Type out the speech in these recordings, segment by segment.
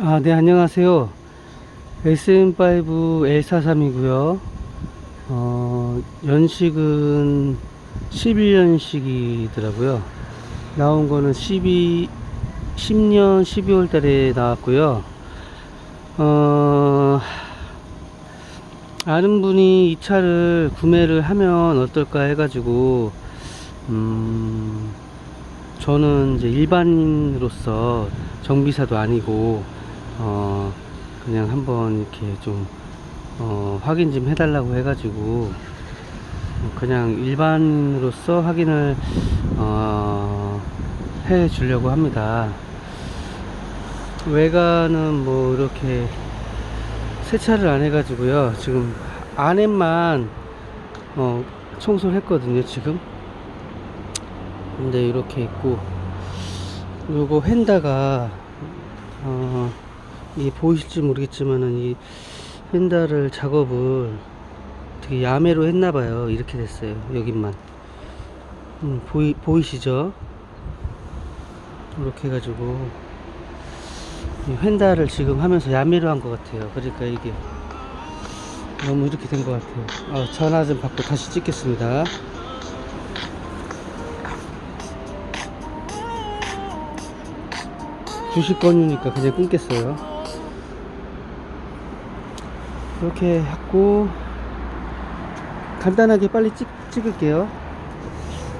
아, 네, 안녕하세요. SM5 L43이고요. 어, 연식은 11년식이더라고요. 나온 거는 12, 10년 12월 달에 나왔고요. 어, 아는 분이 이 차를 구매를 하면 어떨까 해가지고, 음, 저는 이제 일반인으로서 정비사도 아니고, 어, 그냥 한번 이렇게 좀, 어, 확인 좀 해달라고 해가지고, 그냥 일반인으로서 확인을, 어, 해 주려고 합니다. 외관은 뭐 이렇게 세차를 안 해가지고요. 지금 안에만, 어, 청소를 했거든요, 지금. 근데 이렇게 있고, 요거 휀다가, 어, 이게 보이실지 모르겠지만은 이 휀다를 작업을 되게 야매로 했나봐요. 이렇게 됐어요. 여기만. 음, 보이, 보이시죠? 이렇게 해가지고, 이 휀다를 지금 하면서 야매로 한 것 같아요. 그러니까 이게 너무 이렇게 된 것 같아요. 아, 전화 좀 받고 다시 찍겠습니다. 주식 권유니까 그냥 끊겠어요. 이렇게 했고 간단하게 빨리 찍, 찍을게요.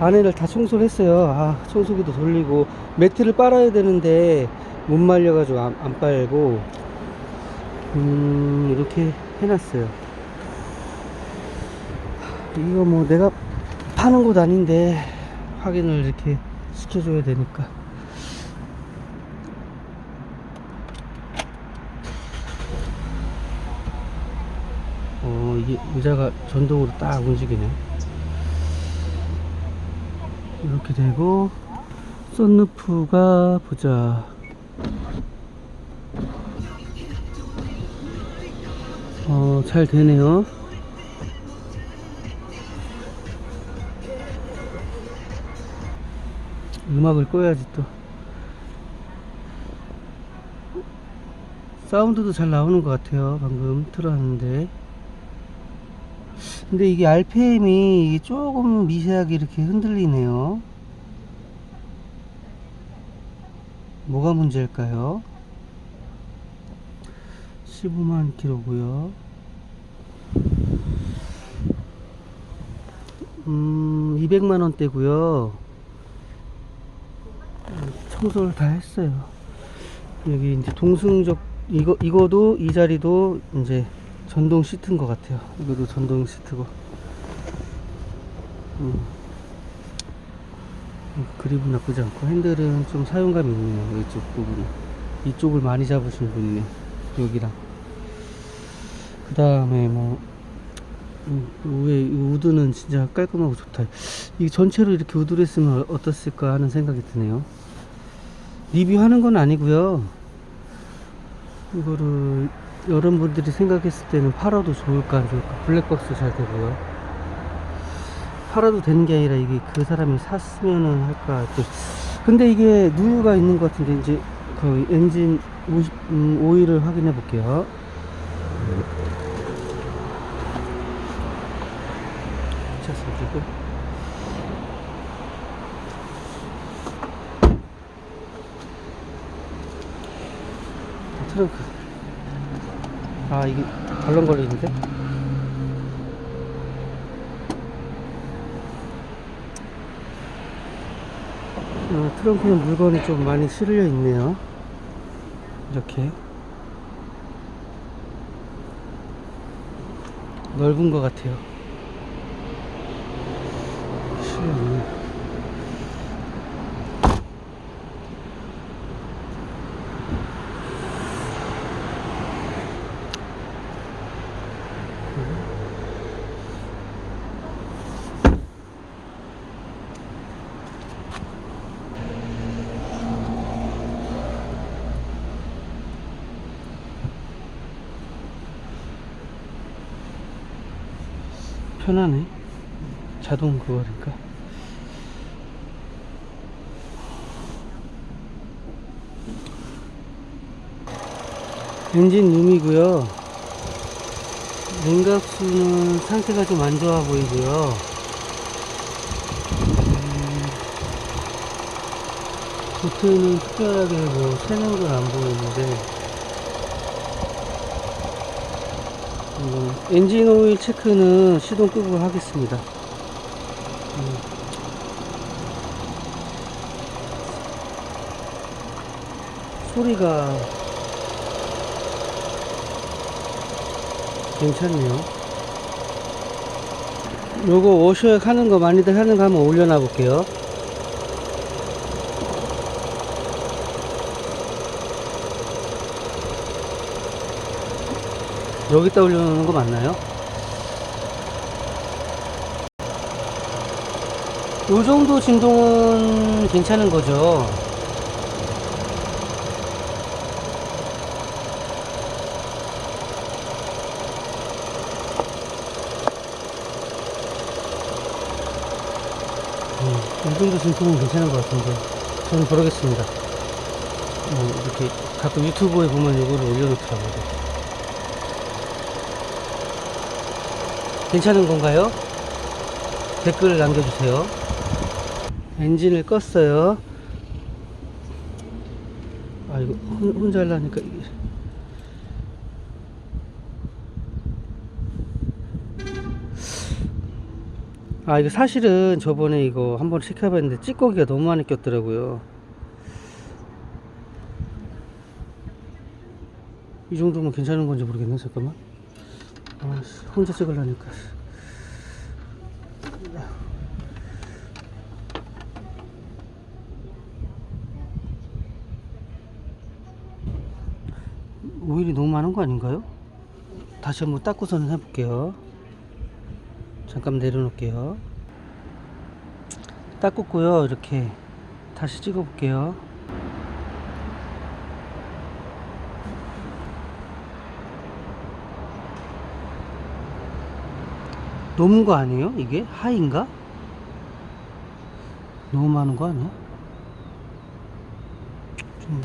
안에를 다 청소를 했어요. 아, 청소기도 돌리고 매트를 빨아야 되는데 못 말려가지고 안, 안 빨고 음, 이렇게 해놨어요. 이거 뭐 내가 파는 곳 아닌데 확인을 이렇게 시켜줘야 되니까. 어, 의자가 전동으로 딱 움직이네. 이렇게 되고, 썬루프가 보자. 어, 잘 되네요. 음악을 꺼야지 또. 사운드도 잘 나오는 것 같아요. 방금 틀어놨는데. 근데 이게 RPM이 조금 미세하게 이렇게 흔들리네요. 뭐가 문제일까요? 15만 킬로고요. 음, 200만 원대고요. 청소를 다 했어요. 여기 이제 동승적 이거 이거도 이 자리도 이제 전동 시트인 것 같아요. 이것도 전동 시트고. 음. 그립은 나쁘지 않고 핸들은 좀 사용감이 있네요. 이쪽 부분. 이쪽을 많이 잡으신 분이네. 여기랑. 그 다음에 뭐 음, 위에 이 우드는 진짜 깔끔하고 좋다. 이 전체로 이렇게 우드를 했으면 어떻을까 하는 생각이 드네요. 리뷰하는 건 아니고요. 이거를 여러분들이 생각했을 때는 팔아도 좋을까 안 좋을까 블랙박스 잘 되고요. 팔아도 되는 게 아니라 이게 그 사람이 샀으면은 할까 또 근데 이게 누유가 있는 것 같은데 이제 그 엔진 50, 음, 오일을 확인해 볼게요. 차 써주고 트렁크 아 이게 덜렁거리는데? 어, 트렁크는 물건이 좀 많이 실려 있네요. 이렇게. 넓은 것 같아요. 실려 있네. 편하네 자동 그거니까 엔진 룸이고요. 냉각수는 상태가 좀 안 좋아 보이고요. 음, 보트는 특별하게 뭐 새는 건 안 보이는데 음, 엔진 오일 체크는 시동 끄고 하겠습니다. 음. 소리가 괜찮네요. 요거 워셔액 하는 거 많이들 하는 거 한번 올려놔 볼게요. 여기다 올려놓는 거 맞나요? 요 정도 진동은 괜찮은 거죠. 이 정도 진통은 괜찮은 것 같은데 저는 그러겠습니다. 뭐 이렇게 가끔 유튜브에 보면 이거를 올려놓더라고요. 괜찮은 건가요? 댓글을 남겨주세요. 엔진을 껐어요. 아 이거 혼- 혼자 하려니까 아 이거 사실은 저번에 이거 한번 체크해봤는데 찌꺼기가 너무 많이 꼈더라고요. 이 정도면 괜찮은 건지 모르겠네 잠깐만. 아 씨, 혼자 찍으려니까. 오일이 너무 많은 거 아닌가요? 다시 한번 닦고서는 해볼게요 잠깐 내려놓을게요. 닦았고요. 이렇게 다시 찍어 볼게요. 너무 거 아니에요? 이게 하인가? 너무 많은 거 아니야? 좀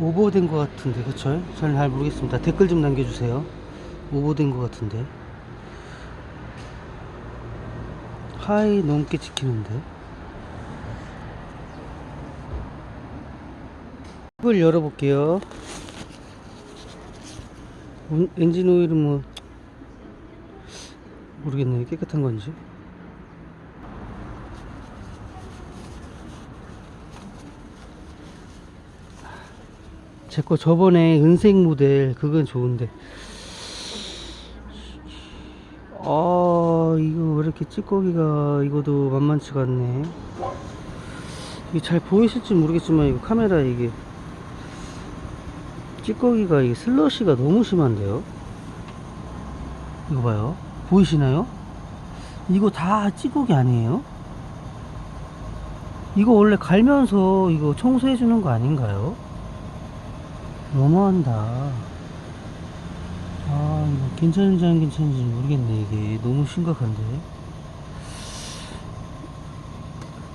오버된 거 같은데 그쵸? 저는 잘 모르겠습니다. 댓글 좀 남겨주세요. 오버된 거 같은데. 하이 넘게 지키는데? 을 열어볼게요. 온- 엔진 오일은 뭐 모르겠네요 깨끗한 건지. 제 거 저번에 은색 모델 그건 좋은데. 아 이거 왜 이렇게 찌꺼기가 이거도 만만치가 않네. 이게 잘 보이실지 모르겠지만 이거 카메라 이게 찌꺼기가 이게 슬러시가 너무 심한데요? 이거 봐요. 보이시나요? 이거 다 찌꺼기 아니에요? 이거 원래 갈면서 이거 청소해 주는 거 아닌가요? 너무한다 아, 이거 괜찮은지 안 괜찮은지 모르겠네, 이게. 너무 심각한데.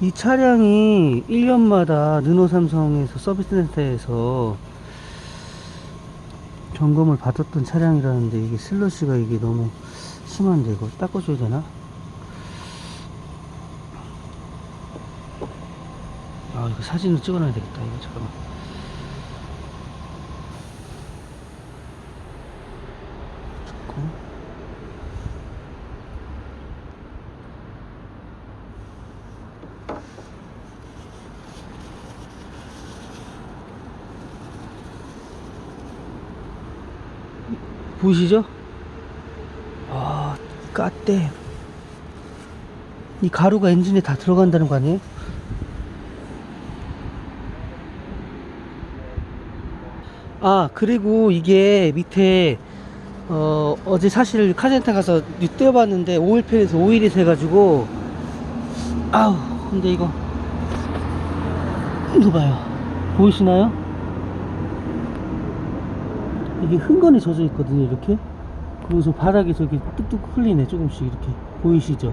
이 차량이 1년마다 느노 삼성에서 서비스 센터에서 점검을 받았던 차량이라는데 이게 슬러시가 이게 너무 심한데 이거 닦아줘야 되나? 아 이거 사진을 찍어놔야 되겠다 이거 잠깐만 보이시죠? 아, 까대. 이 가루가 엔진에 다 들어간다는 거 아니에요? 아, 그리고 이게 밑에, 어, 어제 사실 카센터 가서 뉴 떼어봤는데 오일팬에서 오일이 새가지고, 아우, 근데 이거, 봐요. 보이시나요? 이게 흥건히 젖어 있거든요, 이렇게. 저 바닥에 저기 뚝뚝 흘리네, 조금씩 이렇게. 보이시죠?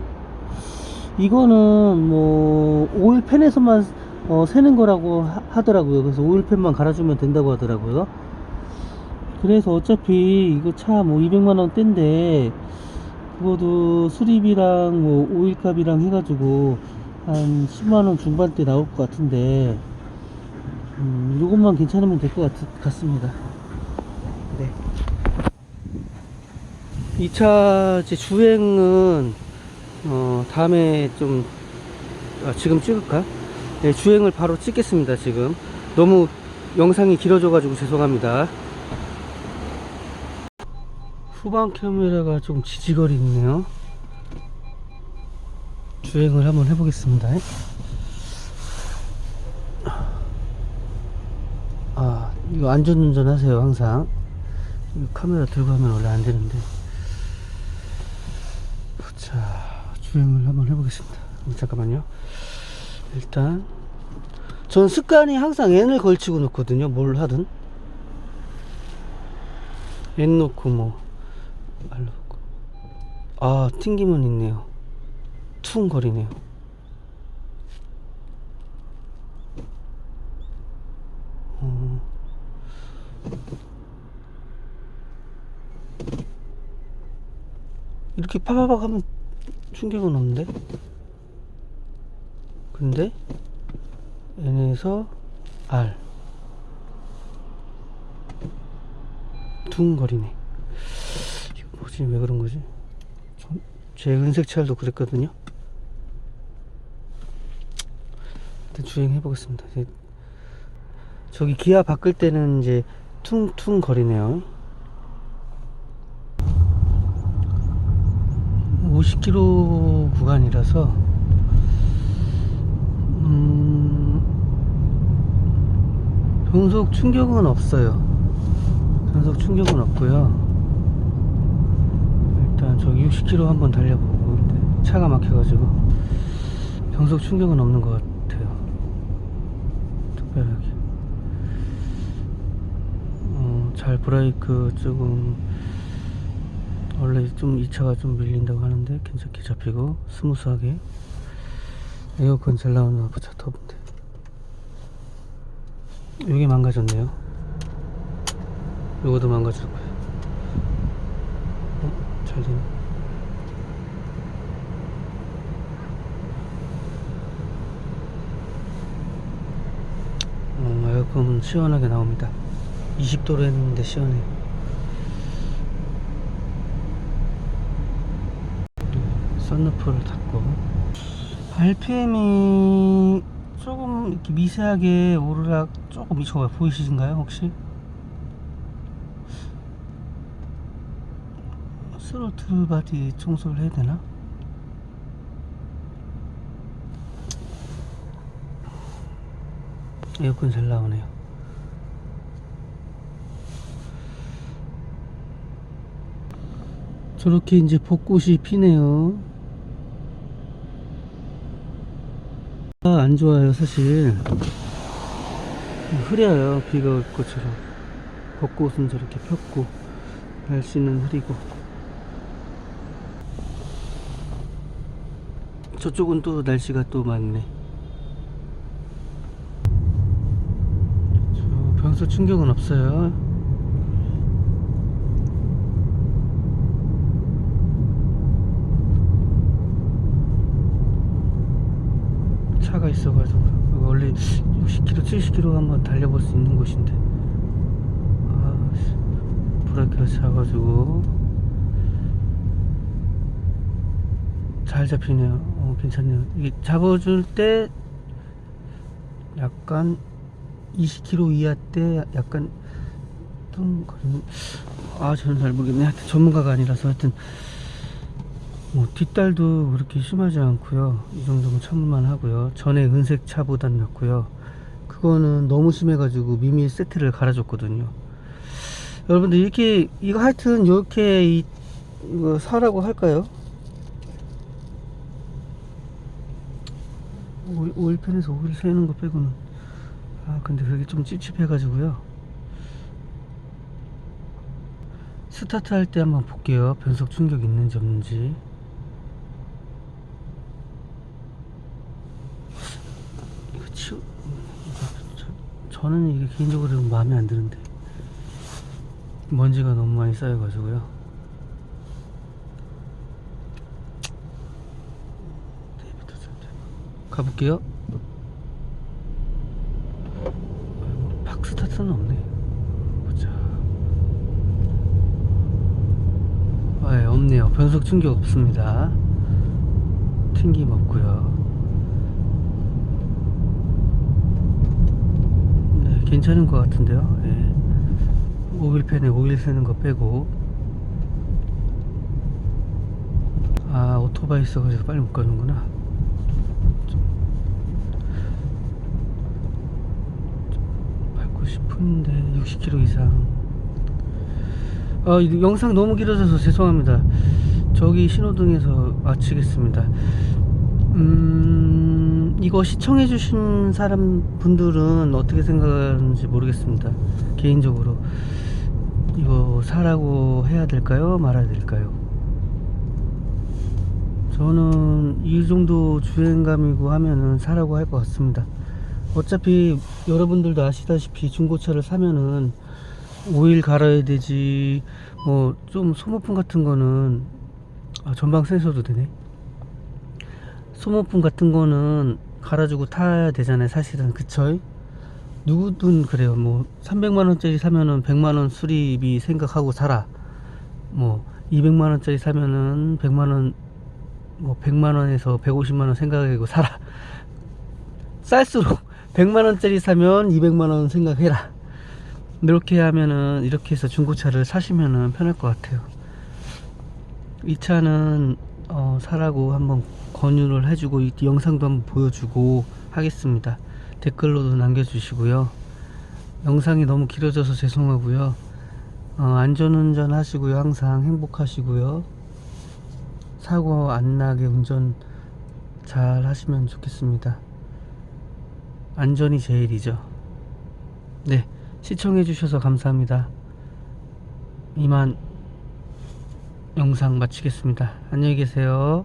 이거는 뭐, 오일팬에서만 어, 새는 거라고 하, 더라고요 그래서 오일팬만 갈아주면 된다고 하더라고요. 그래서 어차피 이거 차 뭐 200만 원대인데 그거도 수리비랑 뭐 오일값이랑 해가지고 한 10만 원 중반대 나올 것 같은데 음, 요것만 괜찮으면 될 것 같습니다. 이차 이제 주행은 어, 다음에 좀 아, 지금 찍을까? 네, 주행을 바로 찍겠습니다. 지금 너무 영상이 길어져 가지고 죄송합니다. 후방 카메라가 좀 지지거리네요. 주행을 한번 해보겠습니다. 아, 이거 안전운전 하세요, 항상. 카메라 들고 하면 원래 안 되는데. 자, 주행을 한번 해보겠습니다. 음, 잠깐만요. 일단, 전 습관이 항상 N을 걸치고 놓거든요. 뭘 하든. N 놓고 뭐, 놓고. 아, 튕김은 있네요. 퉁 거리네요. 어. 이렇게 파바박 하면 충격은 없는데? 근데 N에서 R. 둥거리네. 이거 뭐지? 왜 그런 거지? 전- 제 은색 차도 그랬거든요. 일단 주행해 보겠습니다. 저기 기아 바꿀 때는 이제 퉁퉁 거리네요 50km 구간이라서 음, 변속 충격은 없어요. 변속 충격은 없고요. 일단 저기 60km 한번 달려보고 차가 막혀가지고 변속 충격은 없는 것 같아요. 특별하게. 어, 잘 브레이크 조금 원래 좀 이 차가 좀 밀린다고 하는데 괜찮게 잡히고 스무스하게 에어컨 잘 나오나 보자 더운데. 여기 망가졌네요. 망가질 거예요. 어? 잘 되네. 어, 에어컨은 시원하게 나옵니다. 20도로 했는데 시원해요 썬루프를 닫고 RPM이 조금 이렇게 미세하게 오르락 조금 저거 보이시신가요 혹시? 스로틀 바디 청소를 해야 되나? 에어컨 잘 나오네요 저렇게 이제 벚꽃이 피네요 안 좋아요, 사실. 흐려요, 비가 올 것처럼. 벚꽃은 저렇게 폈고, 날씨는 흐리고. 저쪽은 또 날씨가 또 맑네. 저 변수 충격은 없어요. 차가 있어가지고 원래 60km, 70km 한번 달려볼 수 있는 곳인데. 아, 씨, 브레이크가 차가지고. 잘 잡히네요. 어, 괜찮네요. 이게 잡아줄 때 약간 20km 이하 때 약간 좀 거리는 아 저는 잘 모르겠네. 하여튼 전문가가 아니라서 하여튼. 뭐 뒷달도 그렇게 심하지 않고요. 이 정도면 참을만 하고요. 전에 은색 차보단 낫고요 그거는 너무 심해가지고 미미 세트를 갈아줬거든요. 여러분들 이렇게 이거 하여튼 이렇게 이, 이거 사라고 할까요? 오일, 오일팬에서 오일 새는 거 빼고는. 아 근데 그게 좀 찝찝해가지고요. 스타트 할 때 한번 볼게요. 변속 충격 있는지 없는지 이거 치우 이거 저, 저는 이게 개인적으로 마음에 안 드는데 먼지가 너무 많이 쌓여가지고요. 가볼게요. 박스타트는 없네. 보자. 아, 예, 없네요. 변속 충격 없습니다. 튕김 없고요. 네, 괜찮은 것 같은데요. 예. 오일팬에 오일 새는 거 빼고. 아, 오토바이 있어가지고 빨리 못 가는구나. 밟고 싶은데 60km 이상. 아, 이 영상 너무 길어져서 죄송합니다. 저기 신호등에서 마치겠습니다. 음, 이거 시청해주신 사람 분들은 어떻게 생각하는지 모르겠습니다. 개인적으로. 이거 사라고 해야 될까요? 말아야 될까요? 저는 이 정도 주행감이고 하면은 사라고 할 것 같습니다. 어차피 여러분들도 아시다시피 중고차를 사면은 오일 갈아야 되지 뭐 좀 소모품 같은 거는 아, 전방 센서도 되네 소모품 같은 거는 갈아주고 타야 되잖아요 사실은. 그쵸? 누구든 그래요. 뭐 300만원짜리 사면은 100만원 수리비 생각하고 사라 뭐 200만원짜리 사면은 100만원 뭐 100만원에서 150만원 생각하고 사라 쌀수록 100만원짜리 사면 200만원 생각해라. 이렇게 하면은 이렇게 해서 중고차를 사시면은 편할 것 같아요. 이 차는 어, 사라고 한번 권유를 해주고 이 영상도 한번 보여주고 하겠습니다. 댓글로도 남겨주시고요. 영상이 너무 길어져서 죄송하고요. 어, 안전운전 하시고요. 항상 행복하시고요. 사고 안 나게 운전 잘 하시면 좋겠습니다. 안전이 제일이죠. 네. 시청해주셔서 감사합니다. 이만 영상 마치겠습니다. 안녕히 계세요.